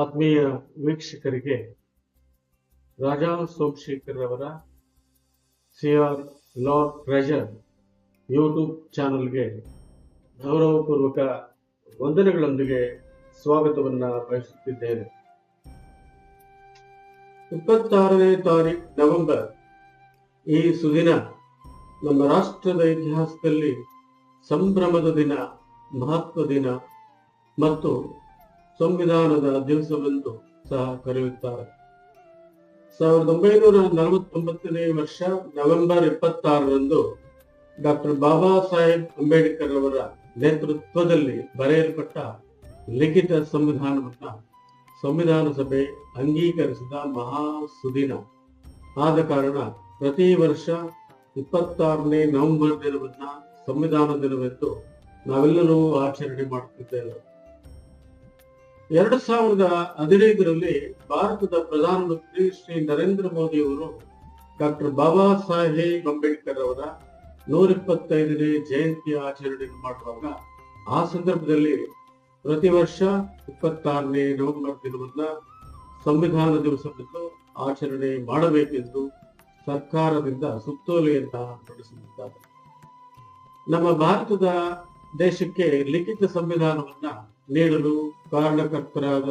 ಆತ್ಮೀಯ ವೀಕ್ಷಕರಿಗೆ ರಾಜಾ ಸೋಮಶೇಖರ್ ಅವರ C R law treasure YouTube ಚಾನಲ್ಗೆ ಗೌರವಪೂರ್ವಕ ವಂದನೆಗಳೊಂದಿಗೆ ಸ್ವಾಗತವನ್ನು ಬಯಸುತ್ತಿದ್ದೇನೆ. ಇಪ್ಪತ್ತಾರನೇ ತಾರೀಕು ನವೆಂಬರ್ ಈ ಸುದಿನ ನಮ್ಮ ರಾಷ್ಟ್ರದ ಇತಿಹಾಸದಲ್ಲಿ ಸಂಭ್ರಮದ ದಿನ, ಮಹತ್ವ ದಿನ ಮತ್ತು ಸಂವಿಧಾನದ ದಿವಸವೆಂದು ಸಹ ಕರೆಯುತ್ತಾರೆ. ಸಾವಿರದ ಒಂಬೈನೂರ ನಲವತ್ತೊಂಬತ್ತನೇ ವರ್ಷ ನವೆಂಬರ್ ಇಪ್ಪತ್ತಾರರಂದು ಡಾಕ್ಟರ್ ಬಾಬಾ ಸಾಹೇಬ್ ಅಂಬೇಡ್ಕರ್ ಅವರ ನೇತೃತ್ವದಲ್ಲಿ ಬರೆಯಲ್ಪಟ್ಟ ಲಿಖಿತ ಸಂವಿಧಾನವನ್ನ ಸಂವಿಧಾನ ಸಭೆ ಅಂಗೀಕರಿಸಿದ ಮಹಾ ಸುದಿನ ಆದ ಕಾರಣ ಪ್ರತಿ ವರ್ಷ ಇಪ್ಪತ್ತಾರನೇ ನವೆಂಬರ್ ದಿನವನ್ನ ಸಂವಿಧಾನ ದಿನವೆಂದು ನಾವೆಲ್ಲರೂ ಆಚರಣೆ ಮಾಡುತ್ತಿದ್ದೇವೆ. ಎರಡು ಸಾವಿರದ ಹದಿನೈದರಲ್ಲಿ ಭಾರತದ ಪ್ರಧಾನಮಂತ್ರಿ ಶ್ರೀ ನರೇಂದ್ರ ಮೋದಿ ಅವರು ಡಾಕ್ಟರ್ ಬಾಬಾ ಸಾಹೇಬ್ ಅಂಬೇಡ್ಕರ್ ಅವರ ನೂರ ಇಪ್ಪತ್ತೈದನೇ ಜಯಂತಿ ಆಚರಣೆ ಮಾಡುವಾಗ ಆ ಸಂದರ್ಭದಲ್ಲಿ ಪ್ರತಿ ವರ್ಷ ಇಪ್ಪತ್ತಾರನೇ ನವೆಂಬರ್ ದಿನವನ್ನ ಸಂವಿಧಾನ ದಿವಸವೆಂದು ಆಚರಣೆ ಮಾಡಬೇಕೆಂದು ಸರ್ಕಾರದಿಂದ ಸುತ್ತೋಲೆಯನ್ನ ಹೊರಡಿಸಿದ್ದಾರೆ ನಮ್ಮ ಭಾರತದ ದೇಶಕ್ಕೆ ಲಿಖಿತ ಸಂವಿಧಾನವನ್ನ ನೀಡಲು ಕಾರಣಕರ್ತರಾದ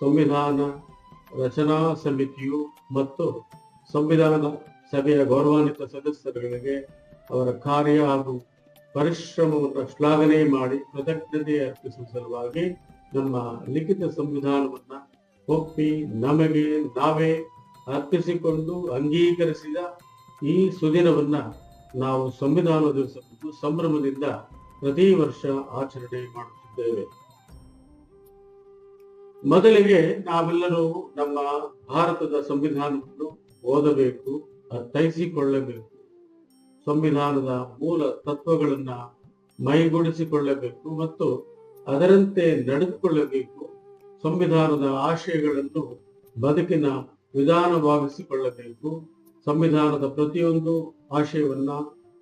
ಸಂವಿಧಾನ ರಚನಾ ಸಮಿತಿಯು ಮತ್ತು ಸಂವಿಧಾನ ಸಭೆಯ ಗೌರವಾನ್ವಿತ ಸದಸ್ಯರುಗಳಿಗೆ ಅವರ ಕಾರ್ಯ ಹಾಗೂ ಪರಿಶ್ರಮವನ್ನು ಶ್ಲಾಘನೆ ಮಾಡಿ ಕೃತಜ್ಞತೆ ಅರ್ಪಿಸುವ ಸಲುವಾಗಿ ನಮ್ಮ ಲಿಖಿತ ಸಂವಿಧಾನವನ್ನ ಒಪ್ಪಿ ನಮಗೆ ನಾವೇ ಅರ್ಪಿಸಿಕೊಂಡು ಅಂಗೀಕರಿಸಿದ ಈ ಸುದಿನವನ್ನ ನಾವು ಸಂವಿಧಾನ ದಿವಸವನ್ನು ಸಂಭ್ರಮದಿಂದ ಪ್ರತಿ ವರ್ಷ ಆಚರಣೆ ಮೊದಲಿಗೆ ನಾವೆಲ್ಲರೂ ನಮ್ಮ ಭಾರತದ ಸಂವಿಧಾನವನ್ನು ಓದಬೇಕು, ಅರ್ಥೈಸಿಕೊಳ್ಳಬೇಕು. ಸಂವಿಧಾನದ ಮೂಲ ತತ್ವಗಳನ್ನ ಮೈಗೂಡಿಸಿಕೊಳ್ಳಬೇಕು ಮತ್ತು ಅದರಂತೆ ನಡೆದುಕೊಳ್ಳಬೇಕು. ಸಂವಿಧಾನದ ಆಶಯಗಳನ್ನು ಬದುಕಿನ ವಿಧಾನವಾಗಿಸಿಕೊಳ್ಳಬೇಕು. ಸಂವಿಧಾನದ ಪ್ರತಿಯೊಂದು ಆಶಯವನ್ನ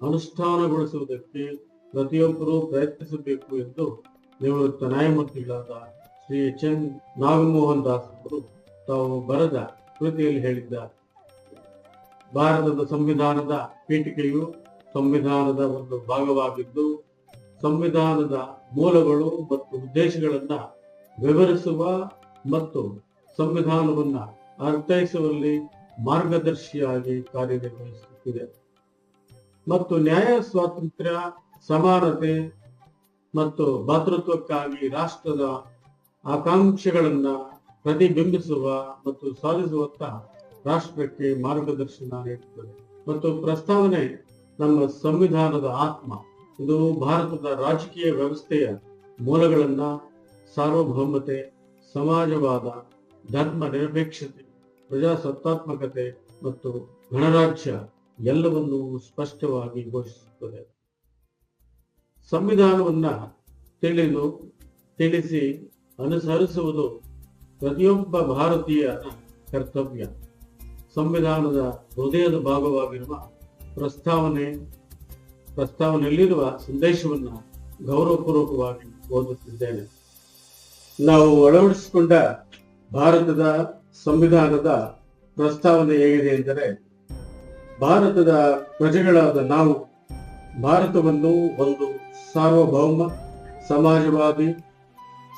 ಅನುಷ್ಠಾನಗೊಳಿಸುವುದಕ್ಕೆ ಪ್ರತಿಯೊಬ್ಬರೂ ಪ್ರಯತ್ನಿಸಬೇಕು ಎಂದು ನಿವೃತ್ತ ನ್ಯಾಯಮೂರ್ತಿಗಳಾದ ಶ್ರೀ ಎಚ್ ಎನ್ ನಾಗಮೋಹನ್ ದಾಸ್ ಅವರು ತಾವು ಬರೆದ ಕೃತಿಯಲ್ಲಿ ಹೇಳಿದ್ದಾರೆ ಭಾರತದ ಸಂವಿಧಾನದ ಪೀಠಿಕೆಯು ಸಂವಿಧಾನದ ಒಂದು ಭಾಗವಾಗಿದ್ದು, ಸಂವಿಧಾನದ ಮೂಲಗಳು ಮತ್ತು ಉದ್ದೇಶಗಳನ್ನ ವಿವರಿಸುವ ಮತ್ತು ಸಂವಿಧಾನವನ್ನ ಅರ್ಥೈಸುವಲ್ಲಿ ಮಾರ್ಗದರ್ಶಿಯಾಗಿ ಕಾರ್ಯನಿರ್ವಹಿಸುತ್ತಿದೆ. ಮತ್ತು ನ್ಯಾಯ, ಸ್ವಾತಂತ್ರ್ಯ, ಸಮಾನತೆ ಮತ್ತು ಭಾತೃತ್ವಕ್ಕಾಗಿ ರಾಷ್ಟ್ರದ ಆಕಾಂಕ್ಷೆಗಳನ್ನ ಪ್ರತಿಬಿಂಬಿಸುವ ಮತ್ತು ಸಾಧಿಸುವತ್ತ ರಾಷ್ಟ್ರಕ್ಕೆ ಮಾರ್ಗದರ್ಶನ ನೀಡುತ್ತದೆ. ಮತ್ತು ಪ್ರಸ್ತಾವನೆ ನಮ್ಮ ಸಂವಿಧಾನದ ಆತ್ಮ. ಇದು ಭಾರತದ ರಾಜಕೀಯ ವ್ಯವಸ್ಥೆಯ ಮೂಲಗಳನ್ನ ಸಾರ್ವಭೌಮತೆ, ಸಮಾಜವಾದ, ಧರ್ಮ ನಿರಪೇಕ್ಷತೆ, ಪ್ರಜಾಸತ್ತಾತ್ಮಕತೆ ಮತ್ತು ಗಣರಾಜ್ಯ ಎಲ್ಲವನ್ನೂ ಸ್ಪಷ್ಟವಾಗಿ ಘೋಷಿಸುತ್ತದೆ. ಸಂವಿಧಾನವನ್ನ ತಿಳಿದು ತಿಳಿಸಿ ಅನುಸರಿಸುವುದು ಪ್ರತಿಯೊಬ್ಬ ಭಾರತೀಯ ಕರ್ತವ್ಯ. ಸಂವಿಧಾನದ ಹೃದಯದ ಭಾಗವಾಗಿರುವ ಪ್ರಸ್ತಾವನೆ, ಪ್ರಸ್ತಾವನೆಯಲ್ಲಿರುವ ಸಂದೇಶವನ್ನು ಗೌರವಪೂರ್ವಕವಾಗಿ ಓದುತ್ತಿದ್ದೇನೆ. ನಾವು ಅಳವಡಿಸಿಕೊಂಡ ಭಾರತದ ಸಂವಿಧಾನದ ಪ್ರಸ್ತಾವನೆ ಹೇಗಿದೆ ಎಂದರೆ, ಭಾರತದ ಪ್ರಜೆಗಳಾದ ನಾವು ಭಾರತವನ್ನು ಒಂದು ಸಾರ್ವಭೌಮ, ಸಮಾಜವಾದಿ,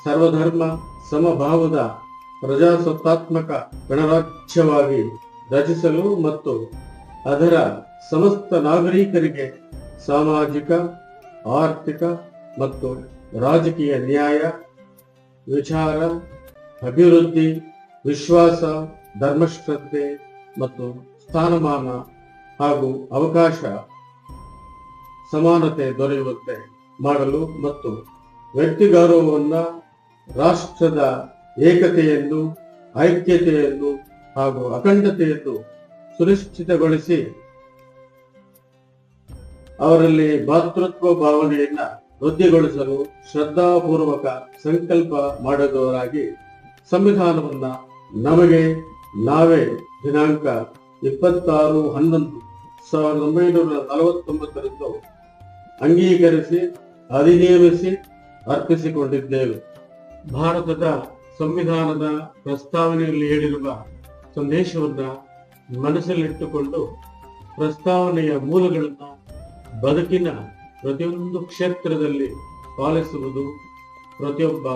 ಸರ್ವಧರ್ಮ, ಸಮಭಾವದ ಪ್ರಜಾಸತ್ತಾತ್ಮಕ ಗಣರಾಜ್ಯವಾಗಿ ರಚಿಸಲು ಮತ್ತು ಅದರ ಸಮಸ್ತ ನಾಗರಿಕರಿಗೆ ಸಾಮಾಜಿಕ, ಆರ್ಥಿಕ ಮತ್ತು ರಾಜಕೀಯ ನ್ಯಾಯ, ವಿಚಾರ, ಅಭಿವೃದ್ಧಿ, ವಿಶ್ವಾಸ, ಧರ್ಮಶ್ರದ್ಧೆ ಮತ್ತು ಸ್ಥಾನಮಾನ ಹಾಗೂ ಅವಕಾಶ ಸಮಾನತೆ ದೊರೆಯುವಂತೆ ಮಾಡಲು ಮತ್ತು ವ್ಯಕ್ತಿ ಗೌರವವನ್ನು ರಾಷ್ಟ್ರದ ಏಕತೆಯನ್ನು, ಐಕ್ಯತೆಯನ್ನು ಹಾಗೂ ಅಖಂಡತೆಯನ್ನು ಸುನಿಶ್ಚಿತಗೊಳಿಸಿ ಅವರಲ್ಲಿ ಭಾತೃತ್ವ ಭಾವನೆಯನ್ನ ವೃದ್ಧಿಗೊಳಿಸಲು ಶ್ರದ್ಧಾಪೂರ್ವಕ ಸಂಕಲ್ಪ ಮಾಡಿದವರಾಗಿ ಸಂವಿಧಾನವನ್ನ ನಮಗೆ ನಾವೇ ದಿನಾಂಕ ಇಪ್ಪತ್ತಾರು ಹನ್ನೊಂದು ಸಾವಿರದ ಒಂಬೈನೂರ ನಲವತ್ತೊಂಬತ್ತರಂದು ಅಂಗೀಕರಿಸಿ ಅಧಿನಿಯಮಿಸಿ ಅರ್ಪಿಸಿಕೊಂಡಿದ್ದೇವೆ. ಭಾರತದ ಸಂವಿಧಾನದ ಪ್ರಸ್ತಾವನೆಯಲ್ಲಿ ಹೇಳಿರುವ ಸಂದೇಶವನ್ನ ಮನಸ್ಸಲ್ಲಿಟ್ಟುಕೊಂಡು ಪ್ರಸ್ತಾವನೆಯ ಮೂಲಗಳನ್ನ ಬದುಕಿನ ಪ್ರತಿಯೊಂದು ಕ್ಷೇತ್ರದಲ್ಲಿ ಪಾಲಿಸುವುದು ಪ್ರತಿಯೊಬ್ಬ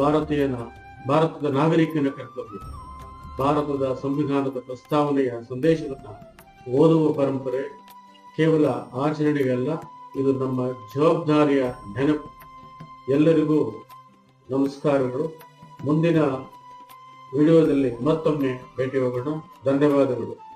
ಭಾರತೀಯನ, ಭಾರತದ ನಾಗರಿಕನ ಕರ್ತವ್ಯ. ಭಾರತದ ಸಂವಿಧಾನದ ಪ್ರಸ್ತಾವನೆಯ ಸಂದೇಶವನ್ನು ಓದುವ ಪರಂಪರೆ ಕೇವಲ ಆಚರಣೆಗಲ್ಲ ಇದು ನಮ್ಮ ಜವಾಬ್ದಾರಿಯ ನೆನಪು ಎಲ್ಲರಿಗೂ ನಮಸ್ಕಾರಗಳು. ಮುಂದಿನ ವಿಡಿಯೋದಲ್ಲಿ ಮತ್ತೊಮ್ಮೆ ಭೇಟಿ ಹೋಗೋಣ. ಧನ್ಯವಾದಗಳು.